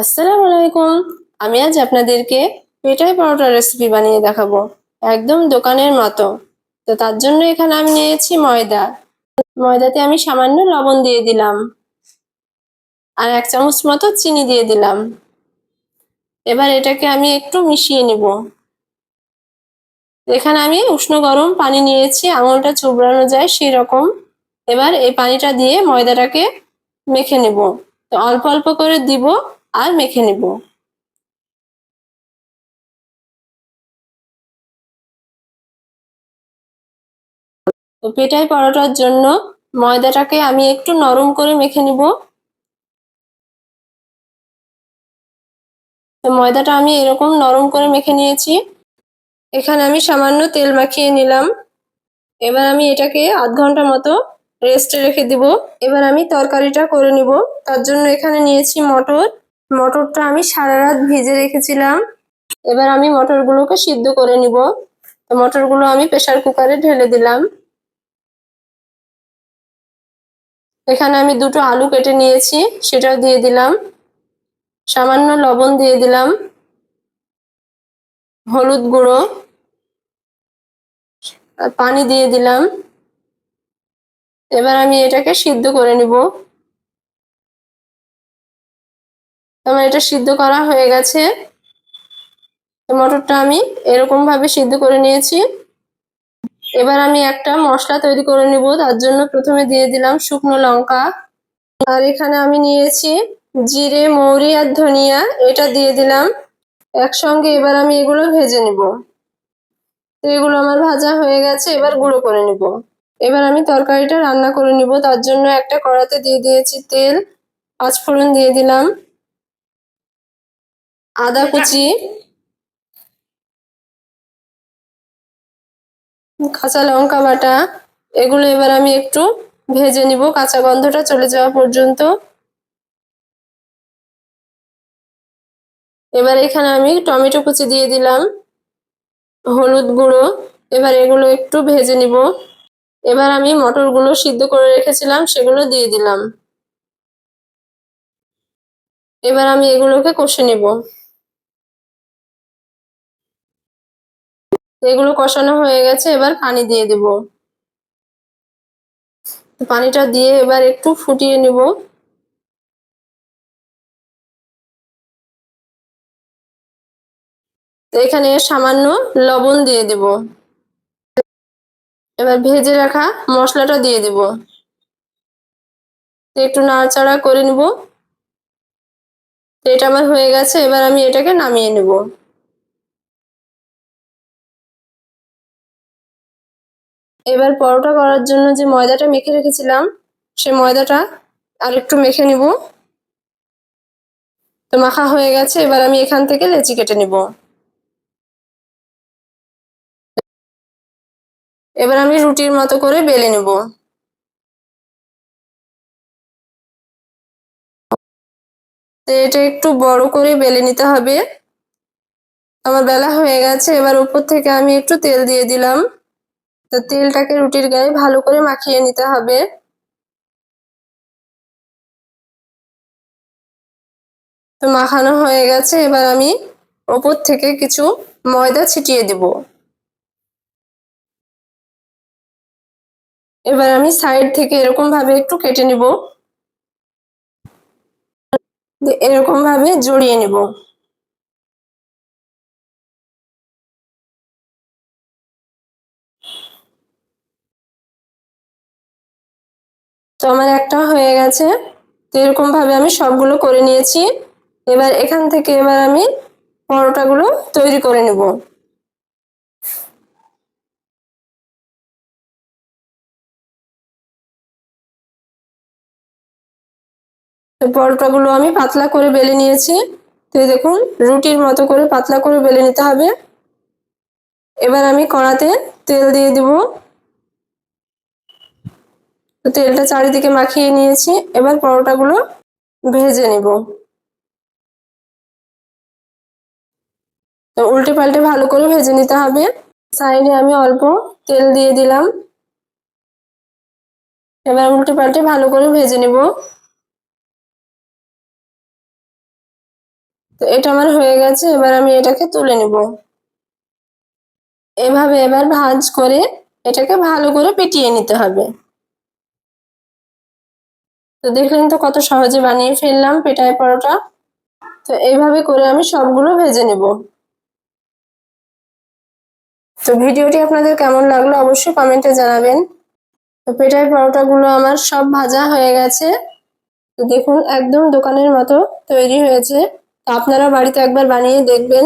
আসসালামু আলাইকুম। আমি আজ আপনাদেরকে পেটাই পরোটার রেসিপি বানিয়ে দেখাবো। একদম দোকানের মতো। তো তার জন্য এখানে আমি নিয়েছি ময়দা। ময়দাতে আমি সামান্য লবণ দিয়ে দিলাম। আর এক চামচ মতো চিনি দিয়ে দিলাম। এবার এটাকে আমি একটু মিশিয়ে নিব। এখানে আমি উষ্ণ গরম পানি নিয়েছি। আঙুলটা চুবড়ানো যায় সেই রকম এবার এই পানিটা দিয়ে ময়দাটাকে মেখে নেব। তো অল্প অল্প করে দিব। আর মেখে নেব। তো পেটাই পরোটার জন্য ময়দাটাকে আমি একটু নরম করে মেখে নিব। তো ময়দাটা আমি এরকম নরম করে মেখে নিয়েছি। এখানে আমি সামান্য তেল মাখিয়ে নিলাম। এবার আমি এটাকে আধ ঘণ্টা মতো রেস্টে রেখে দিব। এবার আমি তরকারিটা করে নিব। তার জন্য এখানে নিয়েছি মটর। মটরটা আমি সারা রাত ভিজে রেখেছিলাম। এবার আমি মটরগুলোকে সিদ্ধ করে নিব। তো মটরগুলো আমি প্রেশার কুকারে ঢেলে দিলাম। এখানে আমি দুটো আলু কেটে নিয়েছি, সেটাও দিয়ে দিলাম। সামান্য লবণ দিয়ে দিলাম। হলুদ গুঁড়ো। পানি দিয়ে দিলাম। এবার আমি এটাকে সিদ্ধ করে নিব। আমার এটা সিদ্ধ করা হয়ে গেছে। মটরটা আমি এরকম ভাবে সিদ্ধ করে নিয়েছি। এবার আমি একটা মশলা তৈরি করে নিব, তার জন্য প্রথমে দিয়ে দিলাম শুকনো লঙ্কা। আর এখানে আমি নিয়েছি জিরে, মৌরি আর ধনিয়া, এটা দিয়ে দিলাম। একসঙ্গে এবার আমি এগুলো ভেজে নিব। এগুলো আমার ভাজা হয়ে গেছে, এবার গুঁড়ো করে নিব। এবার আমি তরকারিটা রান্না করে নিব, তার জন্য একটা কড়াতে দিয়ে দিয়েছি তেল পাঁচফোড়ন দিয়ে দিলাম। আদা কুচি কাঁচা লঙ্কা বাটা এগুলো এবার আমি একটু ভেজে নিব। কাঁচা গন্ধটা চলে যাওয়া পর্যন্ত। এবার এখানে আমি টমেটো কুচি দিয়ে দিলাম হলুদ গুঁড়ো। এবার এগুলো একটু ভেজে নিব। এবার আমি মটরগুলো সিদ্ধ করে রেখেছিলাম সেগুলো দিয়ে দিলাম। এবার আমি এগুলোকে কষে নেব। এগুলো কষানো হয়ে গেছে, এবার পানি দিয়ে দেব। পানিটা দিয়ে এবার একটু ফুটিয়ে নিব। এখানে সামান্য লবণ দিয়ে দেব। এবার ভেজে রাখা মশলাটা দিয়ে দেব। একটু নাড়াচাড়া করে নিব। এটা আমার হয়ে গেছে, এবার আমি এটাকে নামিয়ে নেব। এবার পরোটা করার জন্য যে ময়দাটা মেখে রেখেছিলাম সে ময়দাটা আর একটু মেখে নিব। তো মাখা হয়ে গেছে, এবার আমি এখান থেকে লেচি কেটে নিব। এবার আমি রুটির মতো করে বেলে নেব। এটা একটু বড় করে বেলে নিতে হবে। আমার বেলা হয়ে গেছে, এবার উপর থেকে আমি একটু তেল দিয়ে দিলাম। তো তেলটাকে রুটির গায়ে ভালো করে মাখিয়ে নিতে হবে। তো মাখানো হয়ে গেছে, এবার আমি ওপর থেকে কিছু ময়দা ছিটিয়ে দিব। এবার আমি সাইড থেকে এরকম ভাবে একটু কেটে নিব। এরকম ভাবে জড়িয়ে নিব। তো আমার একটা হয়ে গেছে। তো এরকম ভাবে আমি সবগুলো করে নিয়েছি। এবার এখান থেকে এবার আমি পরোটাগুলো তৈরি করে নেব। পরোটাগুলো আমি পাতলা করে বেলে নিয়েছি। তো দেখুন, রুটির মতো করে পাতলা করে বেলে নিতে হবে। এবার আমি কড়াতে তেল দিয়ে দিব। তো তেলটা চারিদিকে মাখিয়ে নিয়েছি। এবার পরোটাগুলো ভেজে নেব। তো উল্টে পাল্টে ভালো করে ভেজে নিতে হবে। সাইডে আমি অল্প তেল দিয়ে দিলাম। এবার উল্টে পাল্টে ভালো করে ভেজে নেব। তো এটা আমার হয়ে গেছে, এবার আমি এটাকে তুলে নিব। এভাবে এবার ভাঁজ করে এটাকে ভালো করে পেটিয়ে নিতে হবে। তো দেখলেন তো কত সহজে বানিয়ে ফেললাম পেটায় পরোটা। তো এইভাবে করে আমি সবগুলো ভেজে নেব। তো ভিডিওটি আপনাদের কেমন লাগল অবশ্যই কমেন্টে জানাবেন। তো পেটাই পরোটাগুলো আমার সব ভাজা হয়ে গেছে। তো দেখুন একদম দোকানের মতো তৈরি হয়েছে। তো আপনারা বাড়িতে একবার বানিয়ে দেখবেন।